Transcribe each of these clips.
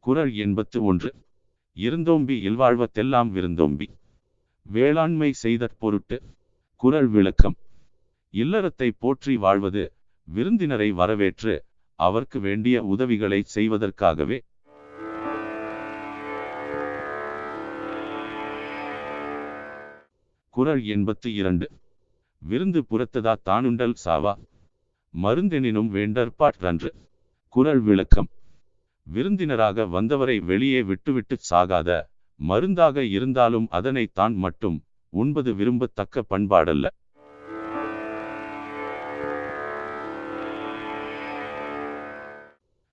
குரல் எண்பத்து ஒன்று. இருந்தோம்பி இல்வாழ்வத்தெல்லாம் விருந்தோம்பி. வேளாண்மை செய்தற் பொருட்டு குரல் விளக்கம். இல்லறத்தை போற்றி வாழ்வது விருந்தினரை வரவேற்று அவர்க்கு வேண்டிய உதவிகளை செய்வதற்காகவே. குறள் எண்பத்து இரண்டு. விருந்து புறத்ததா தானுண்டல் சாவா. மருந்தெனினும் வேண்டற்பாற்றன்று குரல் விளக்கம். விருந்தினராக வந்தவரை வெளியே விட்டுவிட்டு சாகாத மருந்தாக இருந்தாலும் அதனை தான் மட்டும் உண்பது விரும்பத்தக்க பண்பாடல்ல?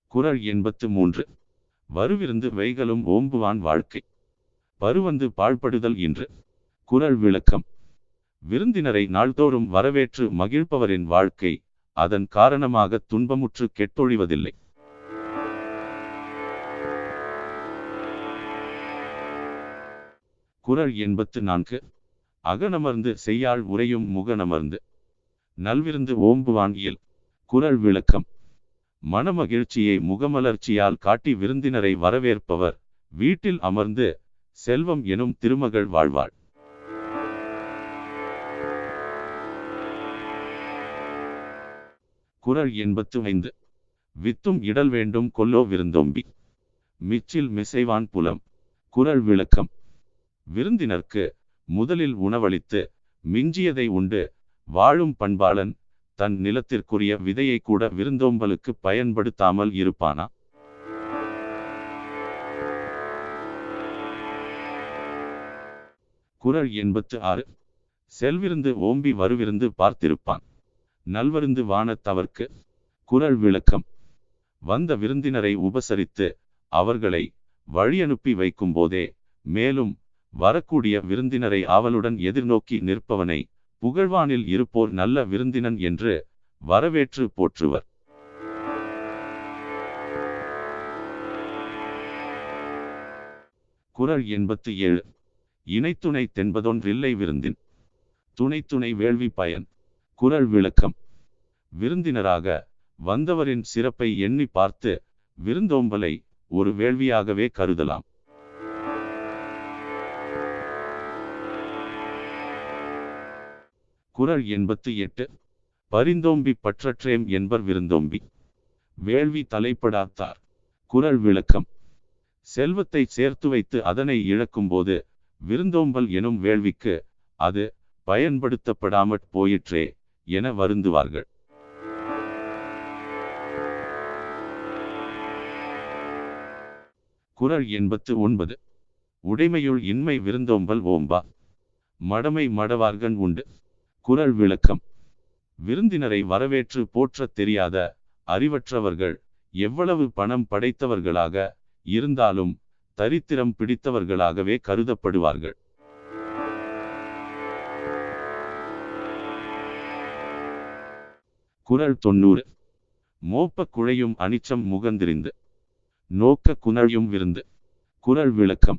குரல் எண்பத்து மூன்று. வருவிருந்து வைகளும் ஓம்புவான் வாழ்க்கை. பருவந்து பாழ்படுதல் இன்று. குரல் விளக்கம். விருந்தினரை நாள்தோறும் வரவேற்று மகிழ்பவரின் வாழ்க்கை அதன் காரணமாக துன்பமுற்று கெட்டொழிவதில்லை. குரல் எண்பத்து நான்கு. அகனமர்ந்து செய்யாள் உரையும் முகனமர்ந்து நல்விருந்து ஓம்புவான் இயல் குரல் விளக்கம். மனமகிழ்ச்சியை முகமலர்ச்சியால் காட்டி விருந்தினரை வரவேற்பவர். வீட்டில் அமர்ந்து செல்வம் எனும் திருமகள் வாழ்வாள். குரல் எண்பத்து ஐந்து. வித்தும் இடல் வேண்டும் கொல்லோ விருந்தோம்பி. மிச்சில் மிசைவான் புலம். குரல் விளக்கம். விருந்தினர்க்கு முதலில் உணவளித்து மிஞ்சியதை உண்டு. வாழும் பண்பாளன் தன் நிலத்திற்குரிய விதையை கூட விருந்தோம்பலுக்கு பயன்படுத்தாமல் இருப்பானா? குறள் எண்பத்து ஆறு. செல்விருந்து ஓம்பி வருவிருந்து பார்த்திருப்பான். நல்வருந்து வானத்தவர்க்கு குரல் விளக்கம். வந்த விருந்தினரை உபசரித்து அவர்களை வழியனுப்பி வைக்கும் போதே மேலும் வரக்கூடிய விருந்தினரை ஆவலுடன் எதிர்நோக்கி நிற்பவனை புகழ்வானில் இருப்போர் நல்ல விருந்தினன் என்று வரவேற்று போற்றுவர். குறள் எண்பத்து ஏழு. இணைத்துணை தென்பதொன்றில்லை விருந்தின். துணை துணை வேள்வி பயன். குறள் விளக்கம். விருந்தினராக வந்தவரின் சிறப்பை எண்ணி பார்த்து விருந்தோம்பலை ஒரு வேள்வியாகவே கருதலாம். குரல் எண்பத்து எட்டு. பரிந்தோம்பி பற்றற்றேம் என்பர் விருந்தோம்பி. வேள்வி தலைப்படாத்தார். குரல் விளக்கம். செல்வத்தை சேர்த்து வைத்து அதனை இழக்கும்போது விருந்தோம்பல் எனும் வேள்விக்கு அது பயன்படுத்தப்படாமற் போயிற்றே என வருந்துவார்கள். குறள் எண்பத்து ஒன்பது. உடைமையுள் இன்மை விருந்தோம்பல் ஓம்பா. மடமை மடவார்கன் உண்டு. குரல் விளக்கம். விருந்தினரை வரவேற்று போற்றத் தெரியாத அறிவற்றவர்கள் எவ்வளவு பணம் படைத்தவர்களாக இருந்தாலும் தரித்திரம் பிடித்தவர்களாகவே கருதப்படுவார்கள். குரல் தொண்ணூறு. மோப்ப குழையும் அனிச்சம் முகந்திரிந்து. நோக்க குணழியும் விருந்து. குரல் விளக்கம்.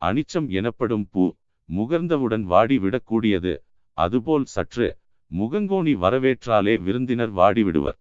அனிச்சம் எனப்படும் பூ முகர்ந்தவுடன் வாடி விடக்கூடியது அதுபோல் சற்று முகங்கோணி வரவேற்றாலே விருந்தினர் வாடிவிடுவர்.